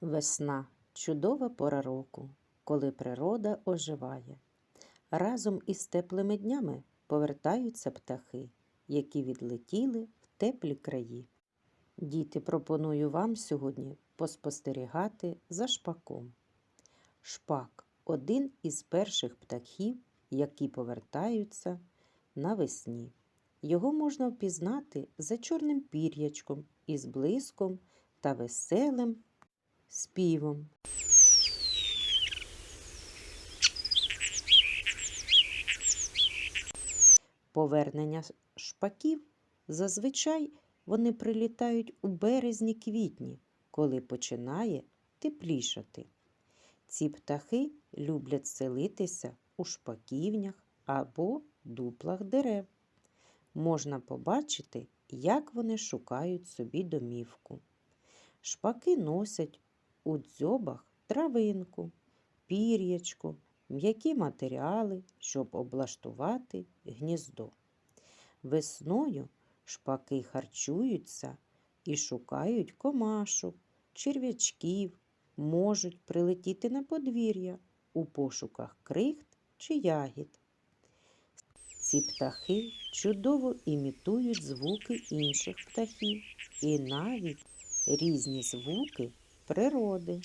Весна чудова пора року, коли природа оживає. Разом із теплими днями повертаються птахи, які відлетіли в теплі краї. Діти, пропоную вам сьогодні поспостерігати за шпаком. Шпак один із перших птахів, які повертаються навесні. Його можна впізнати за чорним пір'ячком із блиском та веселим співом. Повернення шпаків зазвичай вони прилітають у березні-квітні, коли починає теплішати. Ці птахи люблять селитися у шпаківнях або дуплах дерев. Можна побачити, як вони шукають собі домівку. Шпаки носять у дзьобах травинку, пір'ячку, м'які матеріали, щоб облаштувати гніздо. Весною шпаки харчуються і шукають комашок, черв'ячків, можуть прилетіти на подвір'я у пошуках крихт чи ягід. Ці птахи чудово імітують звуки інших птахів і навіть різні звуки природи.